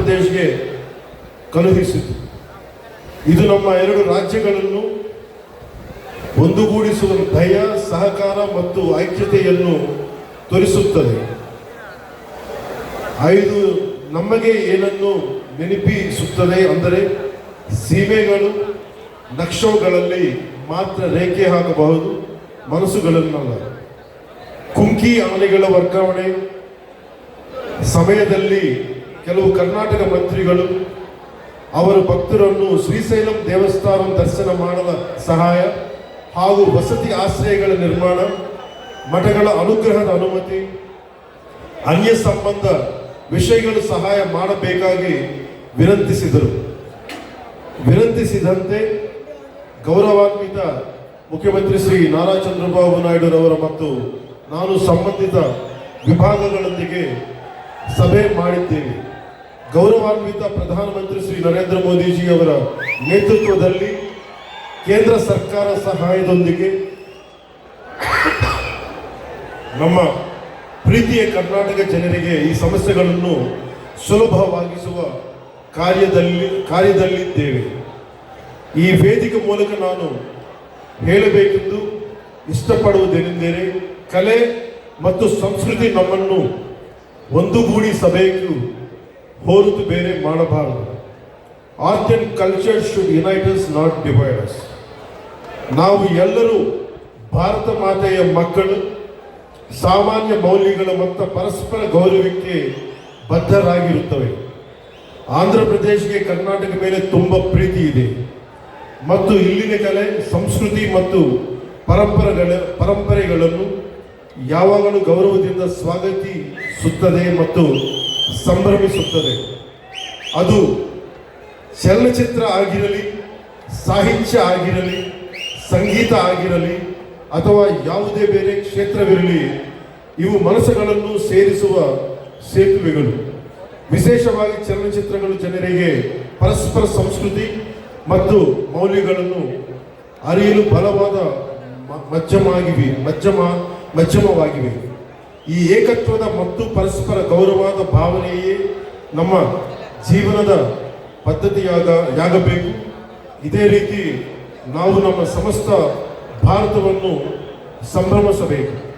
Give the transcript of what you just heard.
ಪ್ರದೇಶಗೆ ಕಳುಹಿಸಿತು. ಇದು ನಮ್ಮ ಎರಡು ರಾಜ್ಯಗಳನ್ನು ಒಂದುಗೂಡಿಸುವ ದಯ ಸಹಕಾರ ಮತ್ತು ಐಕ್ಯತೆಯನ್ನು ತೋರಿಸುತ್ತದೆ. ಐದು ನಮಗೆ ಏನನ್ನು ನೆನಪಿಸುತ್ತದೆ ಅಂದರೆ ಸೀಮೆಗಳು ನಕ್ಷೋಗಳಲ್ಲಿ ಮಾತ್ರ ರೇಖೆ ಹಾಕಬಹುದು ಮನಸ್ಸುಗಳನ್ನಲ್ಲ. ಕುಂಕಿ ಆನೆಗಳ ವರ್ಗಾವಣೆ ಸಮಯದಲ್ಲಿ ಕೆಲವು ಕರ್ನಾಟಕ ಮಂತ್ರಿಗಳು ಅವರ ಭಕ್ತರನ್ನು ಶ್ರೀಶೈಲಂ ದೇವಸ್ಥಾನ ದರ್ಶನ ಮಾಡಲು ಸಹಾಯ ಹಾಗೂ ವಸತಿ ಆಶ್ರಯಗಳ ನಿರ್ಮಾಣ, ಮಠಗಳ ಅನುಗ್ರಹದ ಅನುಮತಿ, ಅನ್ಯ ಸಂಬಂಧ ವಿಷಯಗಳು ಸಹಾಯ ಮಾಡಬೇಕಾಗಿ ವಿನಂತಿಸಿದರು. ವಿನಂತಿಸಿದಂತೆ ಗೌರವಾನ್ವಿತ ಮುಖ್ಯಮಂತ್ರಿ ಶ್ರೀ ನಾರಾ ಚಂದ್ರಬಾಬು ನಾಯ್ಡುರವರ ಮತ್ತು ನಾನು ಸಂಬಂಧಿತ ವಿಭಾಗಗಳೊಂದಿಗೆ ಸಭೆ ಮಾಡಿದ್ದೇವೆ. ಗೌರವಾನ್ವಿತ ಪ್ರಧಾನಮಂತ್ರಿ ಶ್ರೀ ನರೇಂದ್ರ ಮೋದಿಜಿ ಅವರ ನೇತೃತ್ವದಲ್ಲಿ ಕೇಂದ್ರ ಸರ್ಕಾರ ಸಹಾಯದೊಂದಿಗೆ ನಮ್ಮ ಪ್ರೀತಿಯ ಕರ್ನಾಟಕ ಜನರಿಗೆ ಈ ಸಮಸ್ಯೆಗಳನ್ನು ಸುಲಭವಾಗಿಸುವ ಕಾರ್ಯದಲ್ಲಿ ಕಾರ್ಯದಲ್ಲಿದ್ದೇವೆ. ಈ ವೇದಿಕೆ ಮೂಲಕ ನಾನು ಹೇಳಬೇಕೆಂದು ಇಷ್ಟಪಡುವುದೇನೆಂದರೆ ಕಲೆ ಮತ್ತು ಸಂಸ್ಕೃತಿ ನಮ್ಮನ್ನು ಒಂದುಗೂಡಿಸಬೇಕು ಹೊರತು ಬೇರೆ ಮಾಡಬಾರದು. Art and culture should unites not dividers ನಾವು ಎಲ್ಲರೂ ಭಾರತ ಮಾತೆಯ ಮಕ್ಕಳು, ಸಾಮಾನ್ಯ ಮೌಲ್ಯಗಳು ಮತ್ತು ಪರಸ್ಪರ ಗೌರವಕ್ಕೆ ಬದ್ಧರಾಗಿರುತ್ತವೆ. ಆಂಧ್ರ ಪ್ರದೇಶಕ್ಕೆ ಕರ್ನಾಟಕ ಮೇಲೆ ತುಂಬ ಪ್ರೀತಿ ಇದೆ. ಮತ್ತು ಇಲ್ಲಿನ ಕಲೆ, ಸಂಸ್ಕೃತಿ ಮತ್ತು ಪರಂಪರೆಗಳ, ಪರಂಪರೆಗಳನ್ನು ಯಾವಾಗಲೂ ಗೌರವದಿಂದ ಸ್ವಾಗತಿಸುತ್ತದೆ ಮತ್ತು ಸಂಭ್ರಮಿಸುತ್ತದೆ. ಅದು ಚಲನಚಿತ್ರ ಆಗಿರಲಿ, ಸಾಹಿತ್ಯ ಆಗಿರಲಿ, ಸಂಗೀತ ಆಗಿರಲಿ, ಅಥವಾ ಯಾವುದೇ ಬೇರೆ ಕ್ಷೇತ್ರವಿರಲಿ, ಇವು ಮನಸ್ಸುಗಳನ್ನು ಸೇರಿಸುವ ಸೇತುವೆಗಳು. ವಿಶೇಷವಾಗಿ ಚಲನಚಿತ್ರಗಳು ಜನರಿಗೆ ಪರಸ್ಪರ ಸಂಸ್ಕೃತಿ ಮತ್ತು ಮೌಲ್ಯಗಳನ್ನು ಅರಿಯಲು ಬಲವಾದ ಮ- ಮಧ್ಯಮಾಗಿವೆ ಮಧ್ಯಮ, ಮಧ್ಯಮವಾಗಿವೆ. ಈ ಏಕತ್ವದ ಮತ್ತು ಪರಸ್ಪರ ಗೌರವದ ಭಾವನೆಯೇ ನಮ್ಮ ಜೀವನದ ಪದ್ಧತಿಯಾಗ ಯಾಗಬೇಕು. ಇದೇ ರೀತಿ ನಾವು ನಮ್ಮ ಸಮಸ್ತ ಭಾರತವನ್ನು ಸಂಭ್ರಮಿಸಬೇಕು.